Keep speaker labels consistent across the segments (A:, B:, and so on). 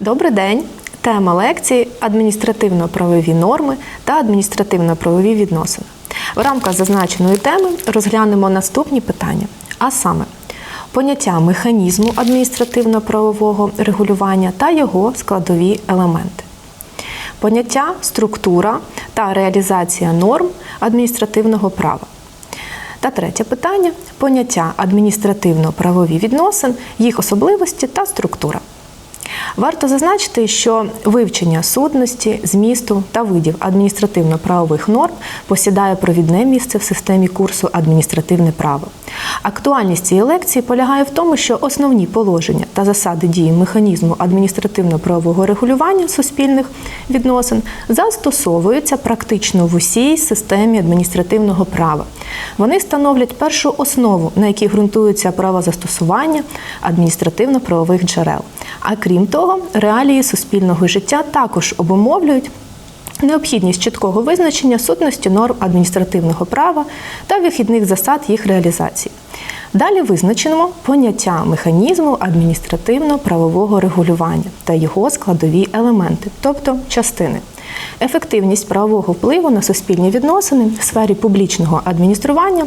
A: Добрий день. Тема лекції адміністративно-правові норми та адміністративно-правові відносини. В рамках зазначеної теми розглянемо наступні питання, а саме поняття механізму адміністративно-правового регулювання та його складові елементи. Поняття структура та реалізація норм адміністративного права. Та третє питання поняття адміністративно-правові відносин, їх особливості та структура. Варто зазначити, що вивчення сутності, змісту та видів адміністративно-правових норм посідає провідне місце в системі курсу адміністративне право. Актуальність цієї лекції полягає в тому, що основні положення та засади дії механізму адміністративно-правового регулювання суспільних відносин застосовуються практично в усій системі адміністративного права. Вони становлять першу основу, на якій ґрунтується право застосування адміністративно-правових джерел. А крім того, реалії суспільного життя також обумовлюють необхідність чіткого визначення сутності норм адміністративного права та вихідних засад їх реалізації. Далі визначимо поняття механізму адміністративно-правового регулювання та його складові елементи, тобто частини. Ефективність правового впливу на суспільні відносини в сфері публічного адміністрування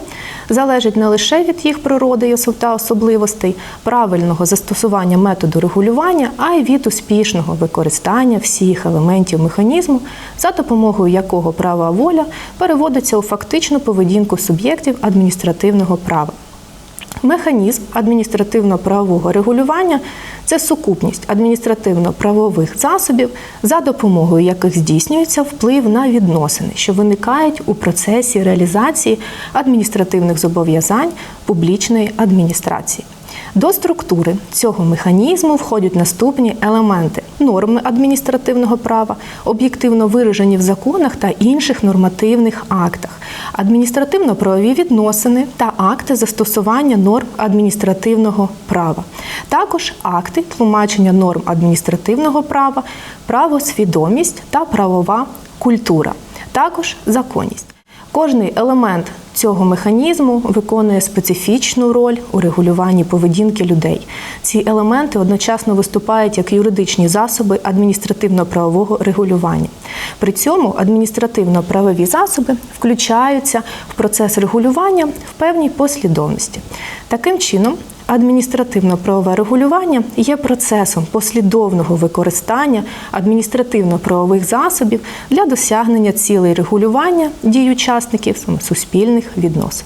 A: залежить не лише від їх природи та особливостей, правильного застосування методу регулювання, а й від успішного використання всіх елементів механізму, за допомогою якого права воля переводиться у фактичну поведінку суб'єктів адміністративного права. Механізм адміністративно-правового регулювання це сукупність адміністративно-правових засобів, за допомогою яких здійснюється вплив на відносини, що виникають у процесі реалізації адміністративних зобов'язань публічної адміністрації. До структури цього механізму входять наступні елементи: норми адміністративного права, об'єктивно виражені в законах та інших нормативних актах, адміністративно-правові відносини та акти застосування норм адміністративного права, також акти тлумачення норм адміністративного права, правосвідомість та правова культура, також законність. Кожний елемент цього механізму виконує специфічну роль у регулюванні поведінки людей. Ці елементи одночасно виступають як юридичні засоби адміністративно-правового регулювання. При цьому адміністративно-правові засоби включаються в процес регулювання в певній послідовності. Таким чином, Адміністративно-правове регулювання є процесом послідовного використання адміністративно-правових засобів для досягнення цілей регулювання дій учасників суспільних відносин.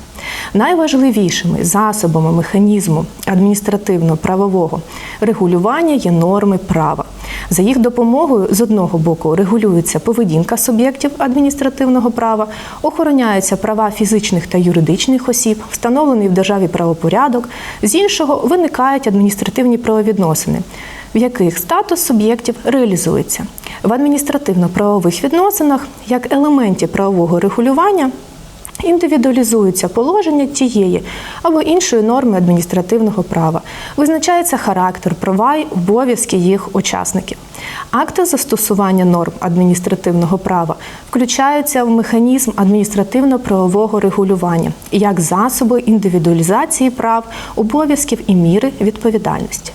A: Найважливішими засобами механізму адміністративно-правового регулювання є норми права. За їх допомогою з одного боку регулюється поведінка суб'єктів адміністративного права, охороняються права фізичних та юридичних осіб, встановлений в державі правопорядок, з іншого виникають адміністративні правовідносини, в яких статус суб'єктів реалізується. В адміністративно-правових відносинах як елементі правового регулювання. Індивідуалізуються положення тієї або іншої норми адміністративного права, визначається характер, права й обов'язки їх учасників. Акти застосування норм адміністративного права включаються в механізм адміністративно-правового регулювання як засоби індивідуалізації прав, обов'язків і міри відповідальності.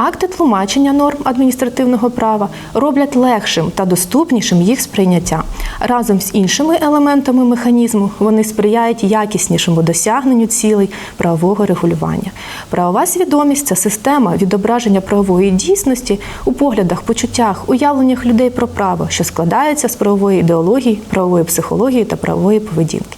A: Акти тлумачення норм адміністративного права роблять легшим та доступнішим їх сприйняття. Разом з іншими елементами механізму вони сприяють якіснішому досягненню цілей правового регулювання. Правова свідомість це система відображення правової дійсності у поглядах, почуттях, уявленнях людей про право, що складається з правової ідеології, правової психології та правової поведінки.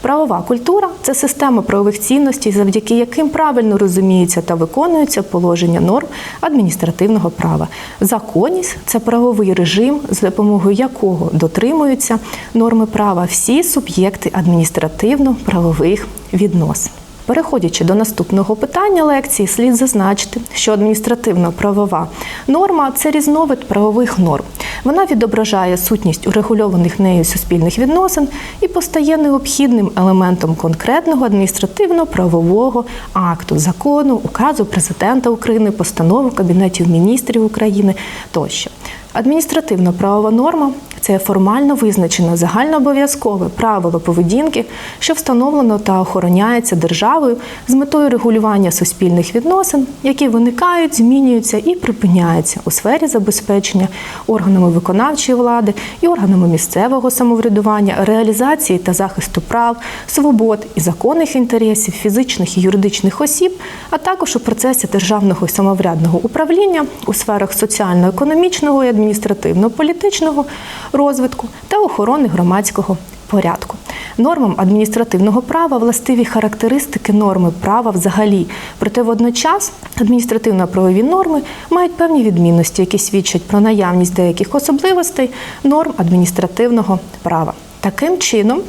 A: Правова культура це система правових цінностей, завдяки яким правильно розуміються та виконуються положення норм адміністративного права. Законність це правовий режим, з допомогою якого дотримуються норми права всі суб'єкти адміністративно-правових відносин. Переходячи до наступного питання лекції, слід зазначити, що адміністративно-правова норма це різновид правових норм. Вона відображає сутність урегульованих нею суспільних відносин і постає необхідним елементом конкретного адміністративно-правового акту, закону, указу президента України, постанови Кабінетів міністрів України тощо. Адміністративно-правова норма це формально визначено загальнообов'язкове правило поведінки, що встановлено та охороняється державою з метою регулювання суспільних відносин, які виникають, змінюються і припиняються у сфері забезпечення органами виконавчої влади і органами місцевого самоврядування, реалізації та захисту прав, свобод і законних інтересів фізичних і юридичних осіб, а також у процесі державного і самоврядного управління у сферах соціально-економічного і адміністративно-політичного розвитку та охорони громадського порядку. Нормам адміністративного права властиві характеристики норми права взагалі. Проте водночас адміністративно-правові норми мають певні відмінності, які свідчать про наявність деяких особливостей норм адміністративного права. Таким чином,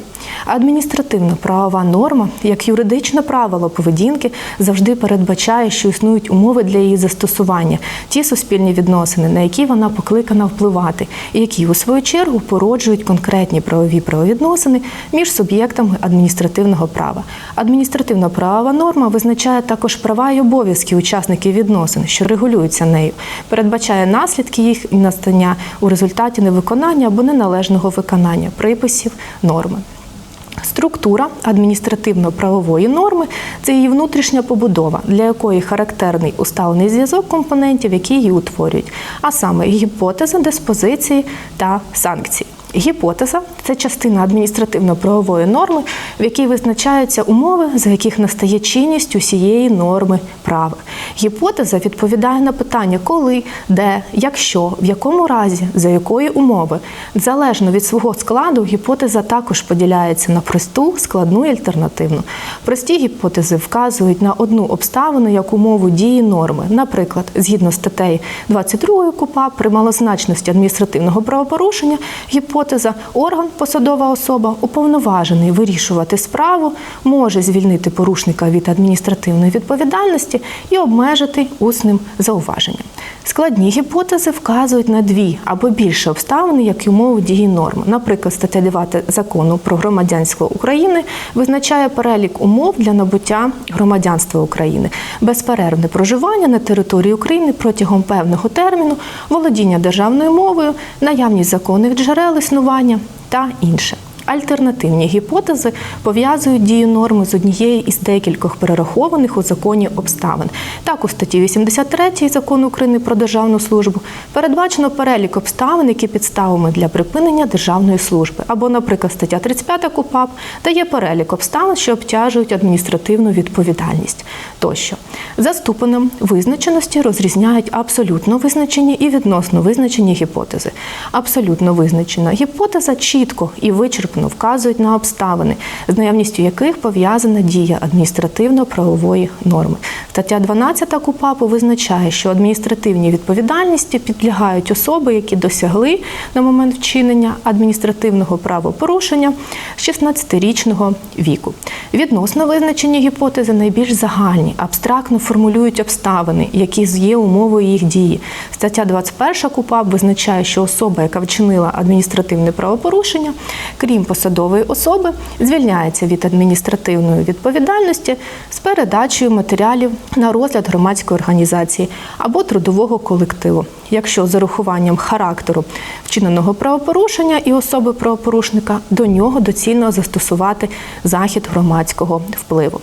A: адміністративно-правова норма, як юридичне правило поведінки, завжди передбачає, що існують умови для її застосування, ті суспільні відносини, на які вона покликана впливати, і які у свою чергу породжують конкретні правові правовідносини між суб'єктами адміністративного права. Адміністративно-правова норма визначає також права і обов'язки учасників відносин, що регулюються нею, передбачає наслідки їх настання у результаті невиконання або неналежного виконання приписів норми. Структура адміністративно-правової норми це її внутрішня побудова, для якої характерний усталений зв'язок компонентів, які її утворюють, а саме гіпотеза, диспозиції та санкції. Гіпотеза це частина адміністративно-правової норми, в якій визначаються умови, за яких настає чинність усієї норми права. Гіпотеза відповідає на питання, коли, де, якщо, в якому разі, за якої умови. Залежно від свого складу, гіпотеза також поділяється на просту, складну і альтернативну. Прості гіпотези вказують на одну обставину як умову дії норми. Наприклад, згідно з статтею 22 КУПА, при малозначності адміністративного правопорушення гіпотеза орган, посадова особа, уповноважений вирішувати справу, може звільнити порушника від адміністративної відповідальності і обмежити усним зауваженням. Складні гіпотези вказують на дві або більше обставини, як і умови дії норми. Наприклад, стаття 9 закону про громадянство України визначає перелік умов для набуття громадянства України, безперервне проживання на території України протягом певного терміну, володіння державною мовою, наявність законних джерел існування та інше. Альтернативні гіпотези пов'язують дію норми з однією із декількох перерахованих у законі обставин. Так, у статті 83 закону України про державну службу передбачено перелік обставин, які підставами для припинення державної служби. Або, наприклад, стаття 35 КУПАП дає перелік обставин, що обтяжують адміністративну відповідальність. Тощо за ступенем визначеності розрізняють абсолютно визначені і відносно визначені гіпотези. Абсолютно визначена гіпотеза чітко і вичерпно вказують на обставини, з наявністю яких пов'язана дія адміністративно-правової норми. Стаття 12 КУПАПу визначає, що адміністративній відповідальності підлягають особи, які досягли на момент вчинення адміністративного правопорушення з 16-річного віку. Відносно визначені гіпотези найбільш загальні, абстрактно формулюють обставини, які є умовою їх дії. Стаття 21 КУПАП визначає, що особа, яка вчинила адміністративне правопорушення, крім посадової особи, звільняється від адміністративної відповідальності з передачею матеріалів на розгляд громадської організації або трудового колективу, якщо з урахуванням характеру вчиненого правопорушення і особи правопорушника до нього доцільно застосувати захід громадського впливу.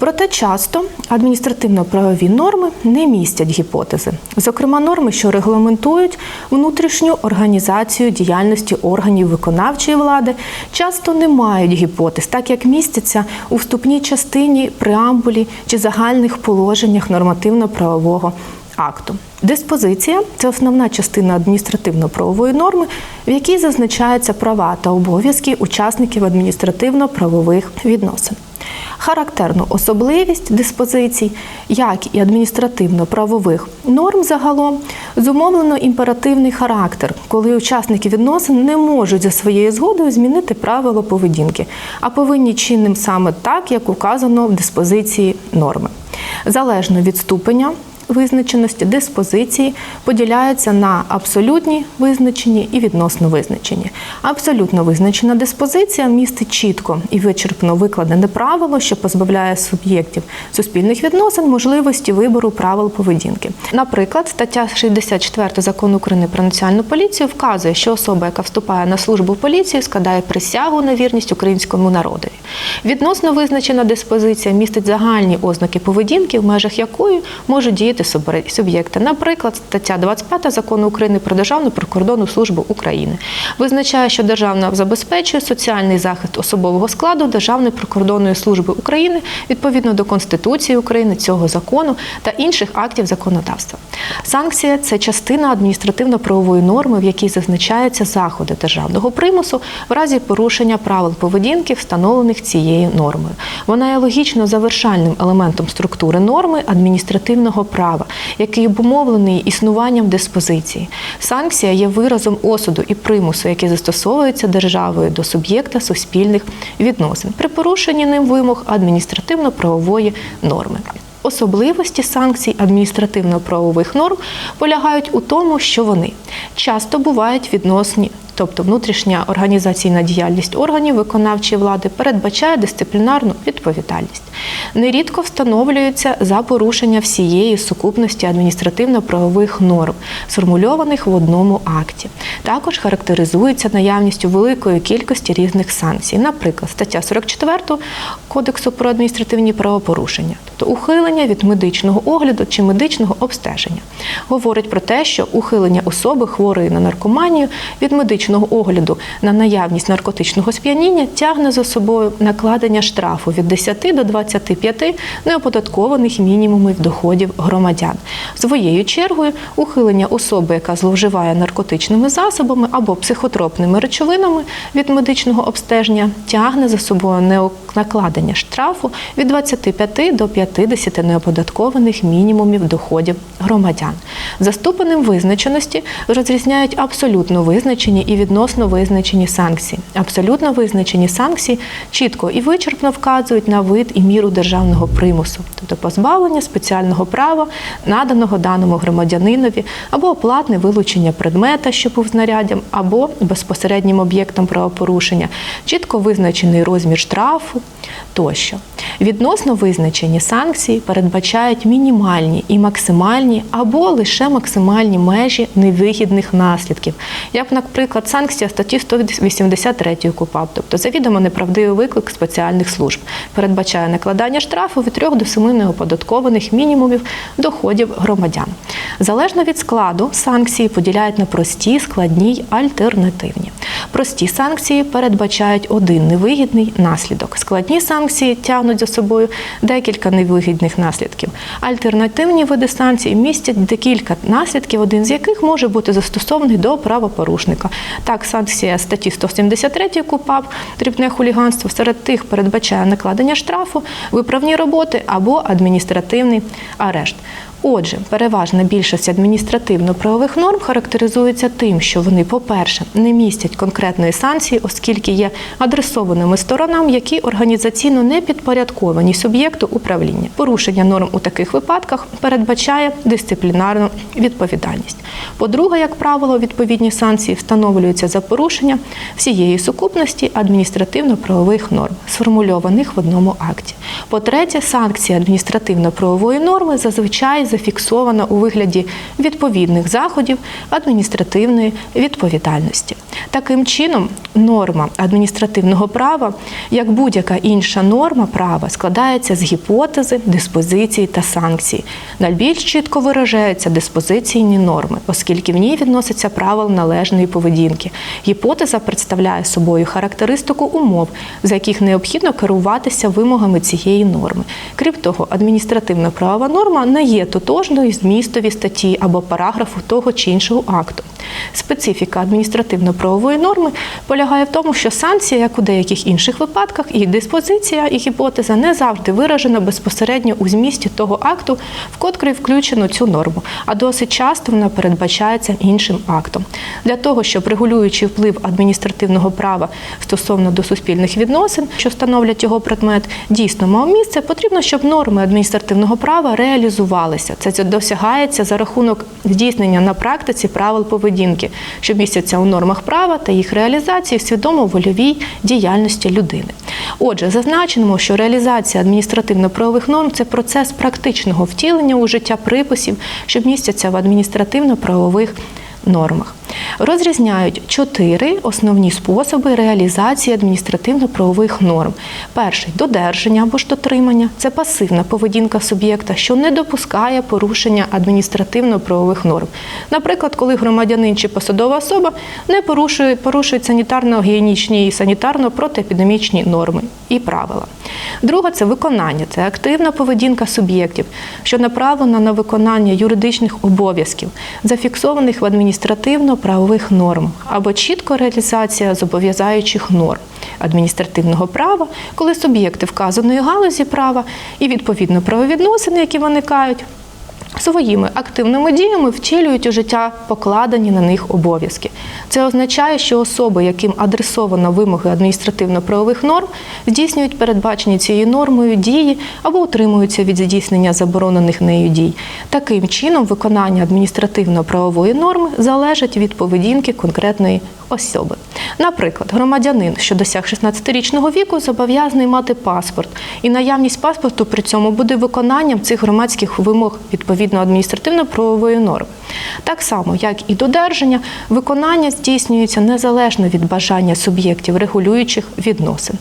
A: Проте часто адміністративно-правові норми не містять гіпотези, зокрема норми, що регламентують внутрішню організацію діяльності органів виконавчої влади, часто не мають гіпотез, так як містяться у вступній частині, преамбулі чи загальних положеннях нормативно-правового акту. Диспозиція це основна частина адміністративно-правової норми, в якій зазначаються права та обов'язки учасників адміністративно-правових відносин. Характерну особливість диспозицій, як і адміністративно-правових норм загалом, зумовлено імперативний характер, коли учасники відносин не можуть за своєю згодою змінити правила поведінки, а повинні чинним саме так, як указано в диспозиції норми. Залежно від ступеня визначеності диспозиції поділяються на абсолютні визначені і відносно визначені. Абсолютно визначена диспозиція містить чітко і вичерпно викладене правило, що позбавляє суб'єктів суспільних відносин можливості вибору правил поведінки. Наприклад, стаття 64 закону України про національну поліцію вказує, що особа, яка вступає на службу в поліцію, складає присягу на вірність українському народові. Відносно визначена диспозиція містить загальні ознаки поведінки, в межах якої можуть діяти субре- суб'єкти. Наприклад, стаття 25 закону України про державну прикордонну службу України визначає, що державна забезпечує соціальний захист особового складу Державної прикордонної служби України відповідно до Конституції України, цього закону та інших актів законодавства. Санкція це частина адміністративно-правової норми, в якій зазначаються заходи державного примусу в разі порушення правил поведінки, встановлених цією нормою. Вона є логічно завершальним елементом структури норми адміністративного права, який обумовлений існуванням диспозиції. Санкція є виразом осуду і примусу, який застосовується державою до суб'єкта суспільних відносин при порушенні ним вимог адміністративно-правової норми. Особливості санкцій адміністративно-правових норм полягають у тому, що вони часто бувають відносні, тобто внутрішня організаційна діяльність органів виконавчої влади передбачає дисциплінарну відповідальність. Нерідко встановлюються за порушення всієї сукупності адміністративно-правових норм, сформульованих в одному акті. Також характеризується наявністю великої кількості різних санкцій. Наприклад, стаття 44 Кодексу про адміністративні правопорушення, тобто ухилення від медичного огляду чи медичного обстеження, говорить про те, що ухилення особи хворої на наркоманію від медичного огляду на наявність наркотичного сп'яніння тягне за собою накладення штрафу від 10 до 25 неоподаткованих мінімумів доходів громадян. Своєю чергою, ухилення особи, яка зловживає наркотичними засобами або психотропними речовинами від медичного обстеження, тягне за собою накладення штрафу від 25 до 50 неоподаткованих мінімумів доходів громадян. За ступенем визначеності розрізняють абсолютно визначені і відносно визначені санкції. Абсолютно визначені санкції чітко і вичерпно вказують на вид і міру державного примусу, тобто позбавлення спеціального права, наданого даному громадянинові, або оплатне вилучення предмета, що був знаряддям, або безпосереднім об'єктом правопорушення, чітко визначений розмір штрафу тощо. Відносно визначені санкції передбачають мінімальні і максимальні або лише максимальні межі невигідних наслідків, як, наприклад, санкція статті 183 КУПАП, тобто завідомо неправдивий виклик спеціальних служб, передбачає накладання штрафу від 3 до 7 неоподаткованих мінімумів доходів громадян. Залежно від складу, санкції поділяють на прості, складні й альтернативні. Прості санкції передбачають один невигідний наслідок. Складні санкції тягнуть за собою декілька невигідних наслідків. Альтернативні види санкцій містять декілька наслідків, один з яких може бути застосований до правопорушника. Так, санкція статті 173 КУПАП дрібне хуліганство серед тих передбачає накладення штрафу, виправні роботи або адміністративний арешт. Отже, переважна більшість адміністративно-правових норм характеризується тим, що вони, по-перше, не містять конкретної санкції, оскільки є адресованими сторонам, які організаційно не підпорядковані суб'єкту управління. Порушення норм у таких випадках передбачає дисциплінарну відповідальність. По-друге, як правило, відповідні санкції встановлюються за порушення всієї сукупності адміністративно-правових норм, сформульованих в одному акті. По-третє, санкція адміністративно-правової норми зазвичай зафіксована у вигляді відповідних заходів адміністративної відповідальності. Таким чином, норма адміністративного права, як будь-яка інша норма права, складається з гіпотези, диспозиції та санкцій. Найбільш чітко виражаються диспозиційні норми, оскільки в ній відноситься правил належної поведінки. Гіпотеза представляє собою характеристику умов, за яких необхідно керуватися вимогами цієї норми. Крім того, адміністративна правова норма не є тотожною змістові статті або параграфу того чи іншого акту. Специфіка адміністративно-правової норми полягає в тому, що санкція, як у деяких інших випадках, і диспозиція, і гіпотеза не завжди виражена безпосередньо у змісті того акту, в котрий включено цю норму, а досить часто вона передбачається іншим актом. Для того, щоб регулюючий вплив адміністративного права стосовно до суспільних відносин, що становлять його предмет, дійсно мав місце, потрібно, щоб норми адміністративного права реалізувалися. Це досягається за рахунок здійснення на практиці правил поведінки, що містяться у нормах права та їх реалізації в свідомо-вольовій діяльності людини. Отже, зазначимо, що реалізація адміністративно-правових норм це процес практичного втілення у життя приписів, що містяться в адміністративно-правових нормах. Розрізняють чотири основні способи реалізації адміністративно-правових норм. Перший додержання або ж дотримання це пасивна поведінка суб'єкта, що не допускає порушення адміністративно-правових норм. Наприклад, коли громадянин чи посадова особа не порушує порушують санітарно-гігієнічні і санітарно-протиепідемічні норми і правила. Друге це виконання, це активна поведінка суб'єктів, що направлена на виконання юридичних обов'язків, зафіксованих в адміністративно-правових норм або чітко реалізація зобов'язаючих норм адміністративного права, коли суб'єкти вказаної галузі права і відповідно правовідносини, які виникають. Своїми активними діями втілюють у життя покладені на них обов'язки. Це означає, що особи, яким адресовано вимоги адміністративно-правових норм, здійснюють передбачені цією нормою дії або утримуються від здійснення заборонених нею дій. Таким чином, виконання адміністративно-правової норми залежить від поведінки конкретної особи. Наприклад, громадянин, що досяг 16-річного віку, зобов'язаний мати паспорт, і наявність паспорту при цьому буде виконанням цих громадських вимог відповідно адміністративно-правової норми. Так само, як і додержання, виконання здійснюється незалежно від бажання суб'єктів регулюючих відносин.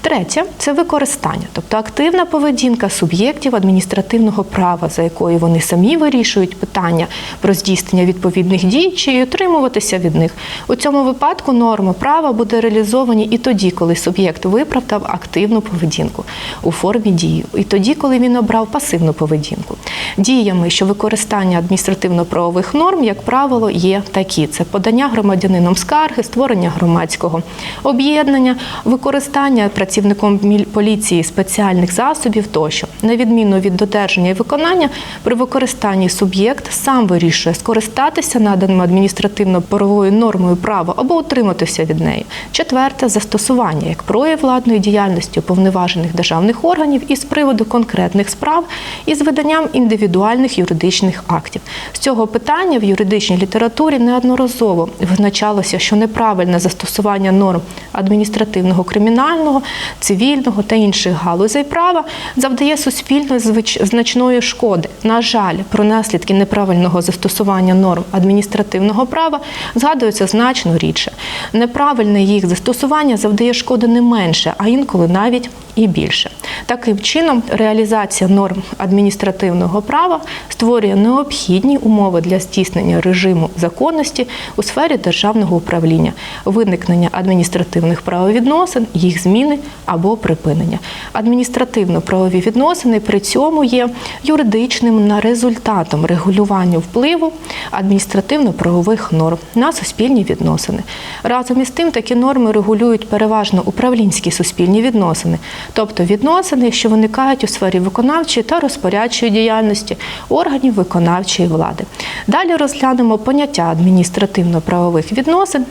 A: Третє це використання, тобто активна поведінка суб'єктів адміністративного права, за якою вони самі вирішують питання про здійснення відповідних дій чи утримуватися від них. У цьому випадку норми права буде реалізовані і тоді, коли суб'єкт виправдав активну поведінку у формі дії, і тоді, коли він обрав пасивну поведінку. Діями, що використання адміністративно-правових норм, як правило, є такі: це подання громадянином скарги, створення громадського об'єднання, використання працівником поліції спеціальних засобів тощо, на відміну від додержання і виконання, при використанні суб'єкт сам вирішує скористатися наданим адміністративно-правовою нормою права або утриматися від неї. Четверте застосування як прояв владної діяльності уповноважених державних органів із приводу конкретних справ із виданням індивідуальних юридичних актів. З цього питання в юридичній літературі неодноразово визначалося, що неправильне застосування норм адміністративного, кримінального, цивільного та інших галузей права завдає суспільно значної шкоди. На жаль, про наслідки неправильного застосування норм адміністративного права згадується значно рідше. Неправильне їх застосування завдає шкоди не менше, а інколи навіть і більше. Таким чином, реалізація норм адміністративного права створює необхідні умови для здійснення режиму законності у сфері державного управління, виникнення адміністративних правовідносин, їх зміни або припинення. Адміністративно-правові відносини при цьому є юридичним результатом регулювання впливу адміністративно-правових норм на суспільні відносини. Разом із тим, такі норми регулюють переважно управлінські суспільні відносини, тобто відносини, що виникають у сфері виконавчої та розпорядчої діяльності органів виконавчої влади. Далі розглянемо поняття адміністративно-правових відносин.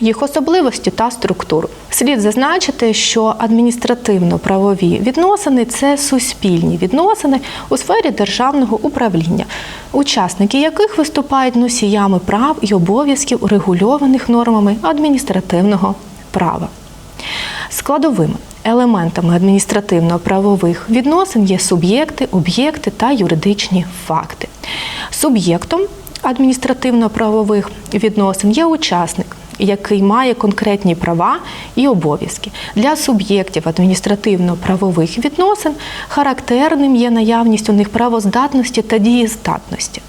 A: Їх особливості та структуру слід зазначити, що адміністративно-правові відносини це суспільні відносини у сфері державного управління, учасники яких виступають носіями прав і обов'язків, регульованих нормами адміністративного права. Складовими елементами адміністративно-правових відносин є суб'єкти, об'єкти та юридичні факти. Суб'єктом адміністративно-правових відносин є учасник, який має конкретні права і обов'язки. Для суб'єктів адміністративно-правових відносин характерним є наявність у них правоздатності та дієздатності.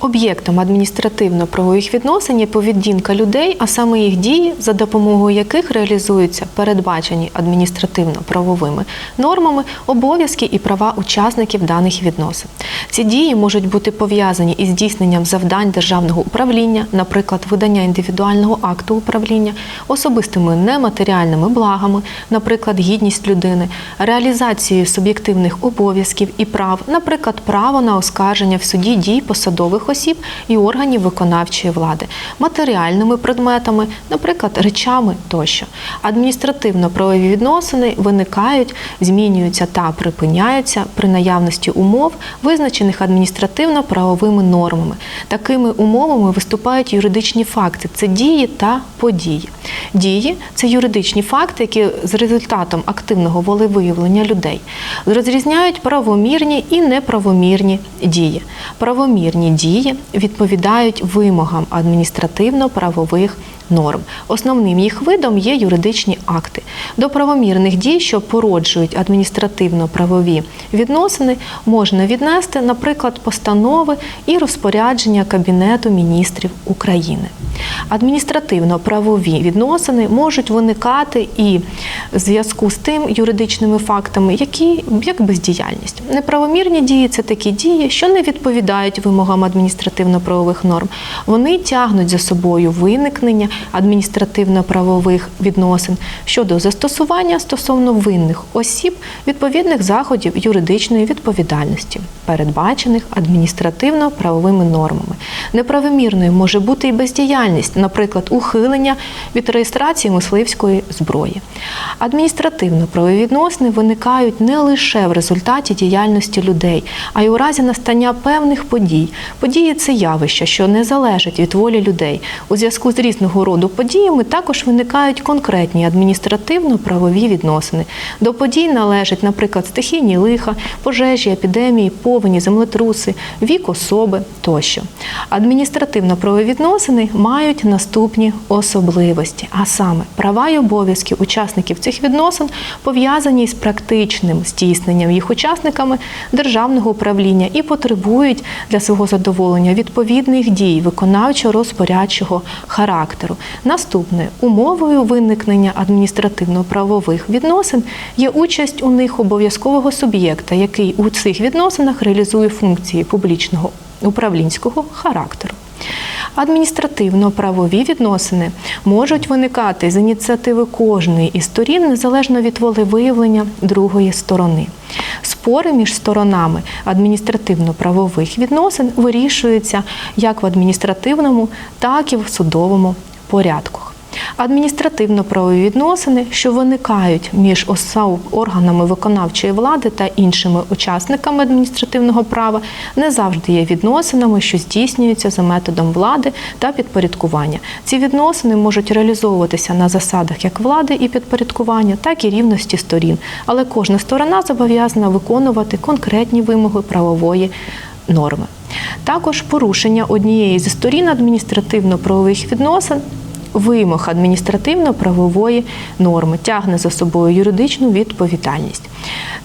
A: Об'єктом адміністративно-правових відносин є поведінка людей, а саме їх дії, за допомогою яких реалізуються передбачені адміністративно-правовими нормами обов'язки і права учасників даних відносин. Ці дії можуть бути пов'язані із здійсненням завдань державного управління, наприклад, видання індивідуального акту управління, особистими нематеріальними благами, наприклад, гідність людини, реалізацією суб'єктивних обов'язків і прав, наприклад, право на оскарження в суді дій посадових осіб і органів виконавчої влади, матеріальними предметами, наприклад, речами тощо. Адміністративно-правові відносини виникають, змінюються та припиняються при наявності умов, визначених адміністративно-правовими нормами. Такими умовами виступають юридичні факти це дії та події. Дії це юридичні факти, які з результатом активного волевиявлення людей розрізняють правомірні і неправомірні дії. Правомірні дії відповідають вимогам адміністративно-правових норм. Основним їх видом є юридичні акти. До правомірних дій, що породжують адміністративно-правові відносини, можна віднести, наприклад, постанови і розпорядження Кабінету міністрів України. Адміністративно-правові відносини можуть виникати і в зв'язку з тим юридичними фактами, які як бездіяльність. Неправомірні дії це такі дії, що не відповідають вимогам адміністративно-правових норм. Вони тягнуть за собою виникнення адміністративно-правових відносин щодо застосування стосовно винних осіб відповідних заходів юридичної відповідальності, передбачених адміністративно-правовими нормами. Неправомірною може бути і бездіяльність, наприклад, ухилення від реєстрації мисливської зброї. Адміністративно-правові відносини виникають не лише в результаті діяльності людей, а й у разі настання певних подій. Події це явища, що не залежать від волі людей. У зв'язку з різного роду подіями також виникають конкретні адміністративно-правові відносини. До подій належать, наприклад, стихійні лиха, пожежі, епідемії, повені, землетруси, вік особи тощо. Адміністративно-правові відносини мають наступні особливості, а саме права й обов'язки учасників цих відносин пов'язані з практичним здійсненням їх учасниками державного управління і потребують для свого задоволення відповідних дій виконавчо-розпорядчого характеру. Наступне умовою виникнення адміністративно-правових відносин є участь у них обов'язкового суб'єкта, який у цих відносинах реалізує функції публічного управлінського характеру. Адміністративно-правові відносини можуть виникати з ініціативи кожної із сторін незалежно від волевиявлення другої сторони. Спори між сторонами адміністративно-правових відносин вирішуються як в адміністративному, так і в судовому порядку. Адміністративно-правові відносини, що виникають між особ органами виконавчої влади та іншими учасниками адміністративного права, не завжди є відносинами, що здійснюються за методом влади та підпорядкування. Ці відносини можуть реалізовуватися на засадах як влади і підпорядкування, так і рівності сторін, але кожна сторона зобов'язана виконувати конкретні вимоги правової норми. Також порушення однієї зі сторін адміністративно-правових відносин вимог адміністративно-правової норми тягне за собою юридичну відповідальність.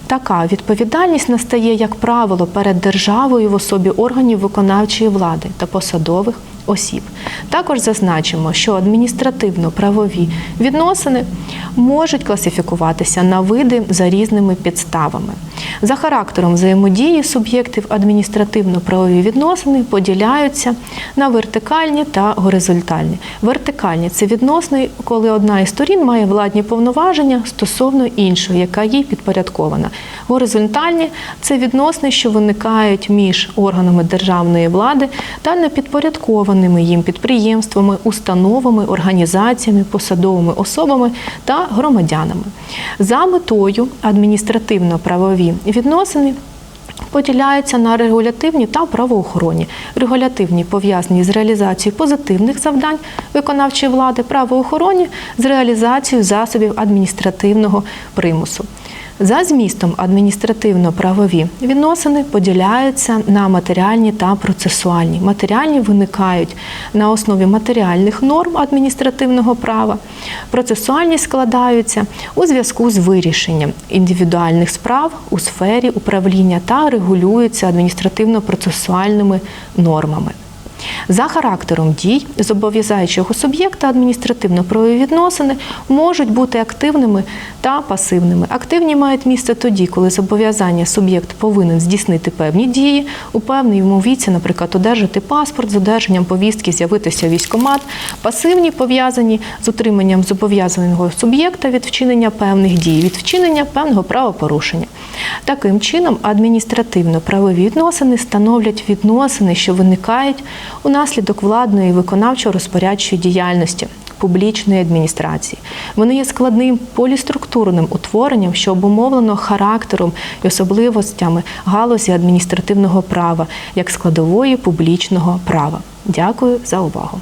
A: Така відповідальність настає, як правило, перед державою в особі органів виконавчої влади та посадових осіб. Також зазначимо, що адміністративно-правові відносини можуть класифікуватися на види за різними підставами. За характером взаємодії суб'єктів адміністративно-правові відносини поділяються на вертикальні та горизонтальні. Вертикальні це відносини, коли одна із сторін має владні повноваження стосовно іншої, яка їй підпорядкована. Горизонтальні це відносини, що виникають між органами державної влади та непідпорядкованими їм підприємствами, установами, організаціями, посадовими особами та громадянами. За метою адміністративно-правові відносини. Поділяються на регулятивні та правоохоронні. Регулятивні пов'язані з реалізацією позитивних завдань виконавчої влади, правоохоронні з реалізацією засобів адміністративного примусу. За змістом адміністративно-правові відносини поділяються на матеріальні та процесуальні. Матеріальні виникають на основі матеріальних норм адміністративного права. Процесуальні складаються у зв'язку з вирішенням індивідуальних справ у сфері управління та регулюються адміністративно-процесуальними нормами. За характером дій зобов'язаючого суб'єкта адміністративно-правові відносини можуть бути активними та пасивними. Активні мають місце тоді, коли зобов'язання суб'єкт повинен здійснити певні дії у певній віці, наприклад, одержати паспорт з одержанням повістки, з'явитися в військкомат. Пасивні пов'язані з утриманням зобов'язаного суб'єкта від вчинення певних дій, від вчинення певного правопорушення. Таким чином, адміністративно-правові відносини становлять відносини, що виникають унаслідок владної виконавчо-розпорядчої діяльності публічної адміністрації. Вони є складним поліструктурним утворенням, що обумовлено характером і особливостями галузі адміністративного права як складової публічного права. Дякую за увагу.